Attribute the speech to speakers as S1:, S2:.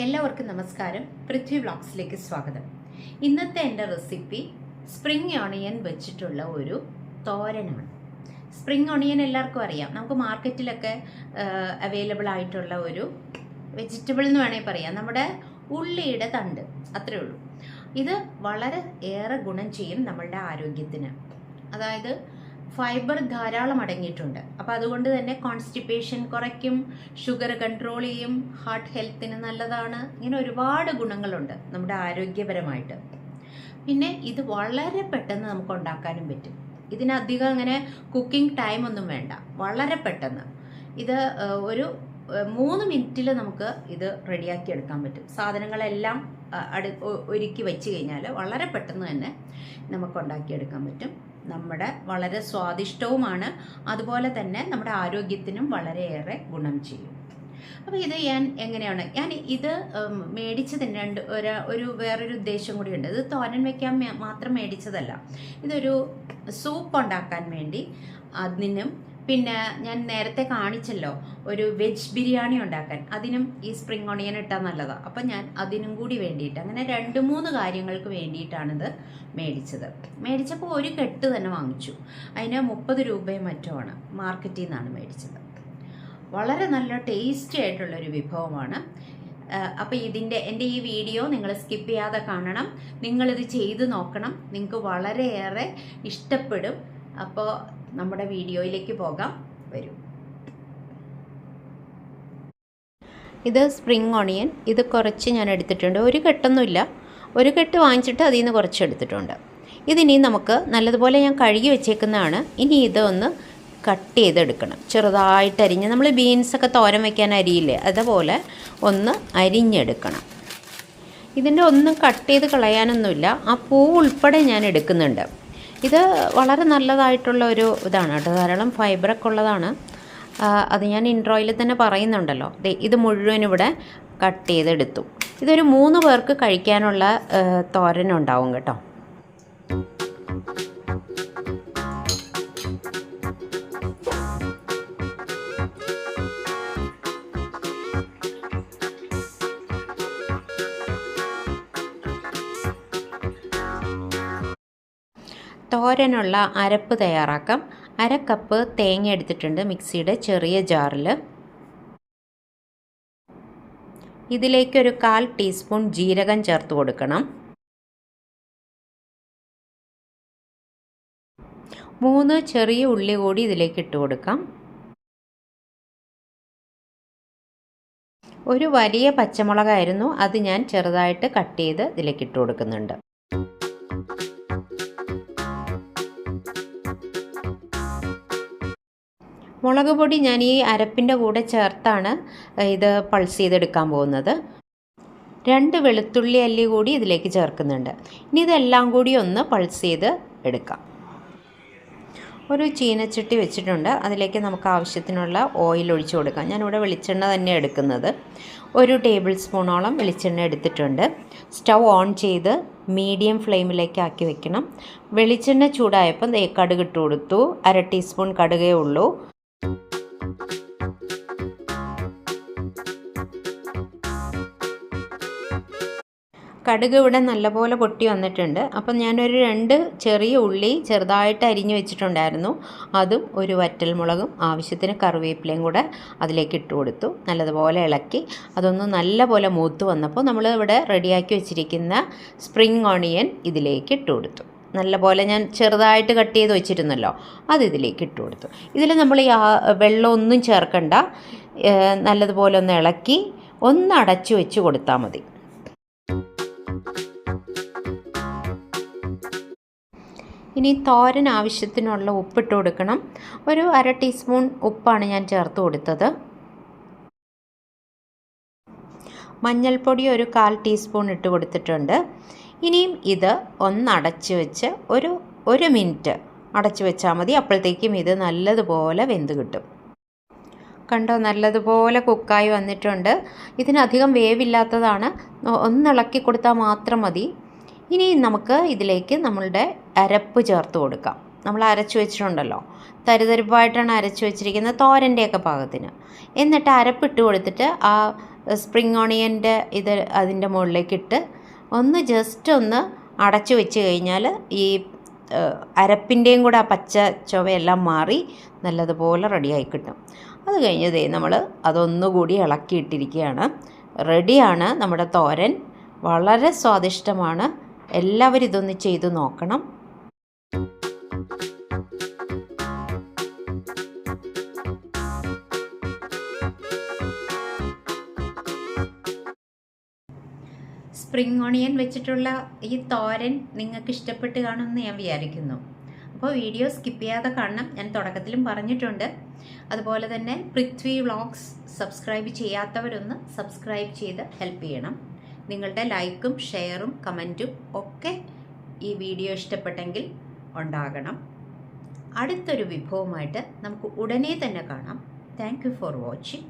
S1: എല്ലാവർക്കും നമസ്കാരം. പൃഥ്വി വ്ളോഗ്സിലേക്ക് സ്വാഗതം. ഇന്നത്തെ എന്റെ റെസിപ്പി സ്പ്രിംഗ് ഓണിയൻ വെച്ചിട്ടുള്ള ഒരു തോരനാണ്. സ്പ്രിംഗ് ഓണിയൻ എല്ലാവർക്കും അറിയാം. നമുക്ക് മാർക്കറ്റിലൊക്കെ അവൈലബിൾ ആയിട്ടുള്ള ഒരു വെജിറ്റബിൾ എന്ന് വേണമെങ്കിൽ പറയാം. നമ്മുടെ ഉള്ളിയുടെ തണ്ട് അത്രയേ ഉള്ളൂ. ഇത് വളരെ ഏറെ ഗുണം ചെയ്യും നമ്മളുടെ ആരോഗ്യത്തിന്. അതായത് ഫൈബർ ധാരാളം അടങ്ങിയിട്ടുണ്ട്. അപ്പോൾ അതുകൊണ്ട് തന്നെ കോൺസ്റ്റിപ്പേഷൻ കുറയ്ക്കും ഷുഗർ കൺട്രോൾ ചെയ്യും ഹാർട്ട് ഹെൽത്തിന് നല്ലതാണ്. ഇങ്ങനെ ഒരുപാട് ഗുണങ്ങളുണ്ട് നമ്മുടെ ആരോഗ്യപരമായിട്ട്. പിന്നെ ഇത് വളരെ പെട്ടെന്ന് നമുക്ക് ഉണ്ടാക്കാനും പറ്റും. ഇതിനധികം അങ്ങനെ കുക്കിംഗ് ടൈം ഒന്നും വേണ്ട. വളരെ പെട്ടെന്ന്. ഇത് ഒരു മൂന്ന് മിനിറ്റിൽ നമുക്ക് ഇത് റെഡിയാക്കി എടുക്കാൻ പറ്റും. സാധനങ്ങളെല്ലാം അടു ഒരുക്കി വെച്ച് കഴിഞ്ഞാൽ വളരെ പെട്ടെന്ന് തന്നെ നമുക്ക് ഉണ്ടാക്കിയെടുക്കാൻ പറ്റും. നമ്മുടെ വളരെ സ്വാദിഷ്ടവുമാണ്. അതുപോലെ തന്നെ നമ്മുടെ ആരോഗ്യത്തിനും വളരെയേറെ ഗുണം ചെയ്യും. അപ്പോൾ ഇത് ഞാൻ എങ്ങനെയാണ്? ഞാൻ ഇത് മേടിച്ചതിന് രണ്ട് ഒരു ഒരു വേറൊരു ഉദ്ദേശം കൂടിയുണ്ട്. ഇത് തോരൻ വെക്കാൻ മാത്രം മേടിച്ചതല്ല. ഇതൊരു സൂപ്പ് ഉണ്ടാക്കാൻ വേണ്ടി അതിനും പിന്നെ ഞാൻ നേരത്തെ കാണിച്ചല്ലോ ഒരു വെജ് ബിരിയാണി ഉണ്ടാക്കാൻ. അതിനും ഈ സ്പ്രിംഗ് ഓണിയൻ ഇട്ടാൽ നല്ലതാണ് അപ്പം ഞാൻ അതിനും കൂടി വേണ്ടിയിട്ട് അങ്ങനെ രണ്ട് മൂന്ന് കാര്യങ്ങൾക്ക് വേണ്ടിയിട്ടാണിത് മേടിച്ചത്. മേടിച്ചപ്പോൾ ഒരു കെട്ട് തന്നെ വാങ്ങിച്ചു. അതിന് മുപ്പത് രൂപയും മറ്റുമാണ് മാർക്കറ്റിൽ നിന്നാണ് മേടിച്ചത്. വളരെ നല്ല ടേസ്റ്റി ആയിട്ടുള്ളൊരു വിഭവമാണ്. അപ്പോൾ ഇതിന്റെ എന്റെ ഈ വീഡിയോ നിങ്ങൾ സ്കിപ്പ് ചെയ്യാതെ കാണണം. നിങ്ങളിത് ചെയ്ത് നോക്കണം. നിങ്ങൾക്ക് വളരെയേറെ ഇഷ്ടപ്പെടും. അപ്പോൾ നമ്മുടെ വീഡിയോയിലേക്ക് പോകാം. വരൂ. ഇത് സ്പ്രിങ് ഓണിയൻ ഇത് കുറച്ച് ഞാൻ എടുത്തിട്ടുണ്ട്. ഒരു കെട്ടൊന്നുമില്ല. ഒരു കെട്ട് വാങ്ങിച്ചിട്ട് അതിൽ നിന്ന് കുറച്ച് എടുത്തിട്ടുണ്ട്. ഇതിനി നമുക്ക് നല്ലതുപോലെ ഞാൻ കഴുകി വെച്ചേക്കുന്നതാണ്. ഇനി ഇതൊന്ന് കട്ട് ചെയ്തെടുക്കണം. ചെറുതായിട്ട് അരിഞ്ഞ്. നമ്മൾ ബീൻസൊക്കെ തോരൻ വയ്ക്കാൻ അരിയില്ലേ? അതുപോലെ ഒന്ന് അരിഞ്ഞെടുക്കണം. ഇതിന്റെ ഒന്നും കട്ട് ചെയ്ത് കളയാനൊന്നുമില്ല. ആ പൂ ഉൾപ്പെടെ ഞാൻ എടുക്കുന്നുണ്ട്. ഇത് വളരെ നല്ലതായിട്ടുള്ള ഒരു ഇതാണ് കേട്ടോ. ധാരാളം ഫൈബറൊക്കെ ഉള്ളതാണ്. അത് ഞാൻ ഇൻട്രോയിൽ തന്നെ പറയുന്നുണ്ടല്ലോ. ഇത് മുഴുവൻ ഇവിടെ കട്ട് ചെയ്തെടുത്തു. ഇതൊരു മൂന്ന് പേർക്ക് കഴിക്കാനുള്ള തോരനുണ്ടാവും കേട്ടോ. തോരനുള്ള അരപ്പ് തയ്യാറാക്കാം. അര കപ്പ് തേങ്ങ എടുത്തിട്ടുണ്ട് മിക്സിയുടെ ചെറിയ ജാറിൽ. ഇതിലേക്കൊരു കാൽ ടീസ്പൂൺ ജീരകം ചേർത്ത് കൊടുക്കണം. മൂന്ന് ചെറിയ ഉള്ളി കൂടി ഇതിലേക്ക് ഇട്ട് കൊടുക്കാം. ഒരു വലിയ പച്ചമുളകായിരുന്നു. അത് ഞാൻ ചെറുതായിട്ട് കട്ട് ചെയ്ത് ഇതിലേക്ക് ഇട്ട് കൊടുക്കുന്നുണ്ട്. മുളക് പൊടി ഞാൻ ഈ അരപ്പിന്റെ കൂടെ ചേർത്താണ് ഇത് പൾസ് ചെയ്തെടുക്കാൻ പോകുന്നത്. രണ്ട് വെളുത്തുള്ളി അല്ലി കൂടി ഇതിലേക്ക് ചേർക്കുന്നുണ്ട്. ഇനി ഇതെല്ലാം കൂടി ഒന്ന് പൾസ് ചെയ്ത് എടുക്കാം. ഒരു ചീനച്ചട്ടി വെച്ചിട്ടുണ്ട്. അതിലേക്ക് നമുക്ക് ആവശ്യത്തിനുള്ള ഓയിൽ ഒഴിച്ചു കൊടുക്കാം. ഞാനിവിടെ വെളിച്ചെണ്ണ തന്നെ എടുക്കുന്നത്. ഒരു ടേബിൾ സ്പൂണോളം വെളിച്ചെണ്ണ എടുത്തിട്ടുണ്ട്. സ്റ്റൗ ഓൺ ചെയ്ത് മീഡിയം ഫ്ലെയിമിലേക്ക് ആക്കി വെക്കണം. വെളിച്ചെണ്ണ ചൂടായപ്പം കടുക് ഇട്ട് കൊടുത്തു. അര ടീസ്പൂൺ കടുകേ ഉള്ളൂ. കടുക് ഇവിടെ നല്ലപോലെ പൊട്ടി വന്നിട്ടുണ്ട്. അപ്പം ഞാനൊരു രണ്ട് ചെറിയ ഉള്ളി ചെറുതായിട്ട് അരിഞ്ഞു വെച്ചിട്ടുണ്ടായിരുന്നു. അതും ഒരു വറ്റൽ മുളകും ആവശ്യത്തിന് കറിവേപ്പിലയും കൂടെ അതിലേക്ക് ഇട്ട് കൊടുത്തു. നല്ലതുപോലെ ഇളക്കി. അതൊന്ന് നല്ലപോലെ മൂത്ത് വന്നപ്പോൾ നമ്മൾ ഇവിടെ റെഡിയാക്കി വെച്ചിരിക്കുന്ന സ്പ്രിങ് ഓണിയൻ ഇതിലേക്ക് ഇട്ട് കൊടുത്തു. നല്ലപോലെ ഞാൻ ചെറുതായിട്ട് കട്ട് ചെയ്ത് വെച്ചിരുന്നല്ലോ അത് ഇതിലേക്ക് ഇട്ട് കൊടുത്തു. ഇതിൽ നമ്മൾ ഈ വെള്ളമൊന്നും ചേർക്കണ്ട. നല്ലതുപോലെ ഒന്ന് ഇളക്കി ഒന്ന് അടച്ചു വെച്ച് കൊടുത്താൽ മതി. ഇനി തോരൻ ആവശ്യത്തിനുള്ള ഉപ്പിട്ട് കൊടുക്കണം. ഒരു അര ടീസ്പൂൺ ഉപ്പാണ് ഞാൻ ചേർത്ത് കൊടുത്തത്. മഞ്ഞൾപ്പൊടി ഒരു കാൽ ടീസ്പൂൺ ഇട്ട് കൊടുത്തിട്ടുണ്ട്. ഇനിയും ഇത് ഒന്ന് അടച്ചു വെച്ച് ഒരു ഒരു മിനിറ്റ് അടച്ചു വെച്ചാൽ മതി. അപ്പോഴത്തേക്കും ഇത് നല്ലതുപോലെ വെന്ത് കിട്ടും. കണ്ടോ നല്ലതുപോലെ കുക്കായി വന്നിട്ടുണ്ട്. ഇതിനധികം വേവില്ലാത്തതാണ്. ഒന്ന് ഇളക്കി കൊടുത്താൽ മാത്രം മതി. ഇനി നമുക്ക് ഇതിലേക്ക് നമ്മളുടെ അരപ്പ് ചേർത്ത് കൊടുക്കാം. നമ്മൾ അരച്ചു വെച്ചിട്ടുണ്ടല്ലോ. തരിതരിപ്പായിട്ടാണ് അരച്ച് വെച്ചിരിക്കുന്നത് തോരന്റെയൊക്കെ പാകത്തിന്. എന്നിട്ട് അരപ്പിട്ട് കൊടുത്തിട്ട് ആ സ്പ്രിങ് ഓണിയന്റെ ഇത് അതിന്റെ മുകളിലേക്ക് ഇട്ട് ഒന്ന് ജസ്റ്റ് ഒന്ന് അടച്ചു വെച്ച് കഴിഞ്ഞാൽ ഈ അരപ്പിന്റെയും കൂടെ ആ പച്ച ചുവയെല്ലാം മാറി നല്ലതുപോലെ റെഡിയായി കിട്ടും. അത് കഴിഞ്ഞതേ നമ്മൾ അതൊന്നുകൂടി ഇളക്കിയിട്ടിരിക്കുകയാണ്. റെഡിയാണ് നമ്മുടെ തോരൻ. വളരെ സ്വാദിഷ്ടമാണ്. എല്ലാവരും ഇതൊന്ന് ചെയ്തു നോക്കണം. സ്പ്രിംഗ് ഓണിയൻ വെച്ചിട്ടുള്ള ഈ തോരൻ നിങ്ങൾക്ക് ഇഷ്ടപ്പെട്ട് കാണുമെന്ന് ഞാൻ വിചാരിക്കുന്നു. അപ്പോൾ വീഡിയോ സ്കിപ്പ് ചെയ്യാതെ കാണണം. ഞാൻ തുടക്കത്തിലും പറഞ്ഞിട്ടുണ്ട്. അതുപോലെ തന്നെ പൃഥ്വി വ്ളോഗ്സ് സബ്സ്ക്രൈബ് ചെയ്യാത്തവരൊന്ന് സബ്സ്ക്രൈബ് ചെയ്ത് ഹെൽപ്പ് ചെയ്യണം. നിങ്ങളുടെ ലൈക്കും ഷെയറും കമന്റും ഒക്കെ ഈ വീഡിയോ ഇഷ്ടപ്പെട്ടെങ്കിൽ ഉണ്ടാകണം. അടുത്തൊരു വിഭവമായിട്ട് നമുക്ക് ഉടനെ തന്നെ കാണാം. Thank for watching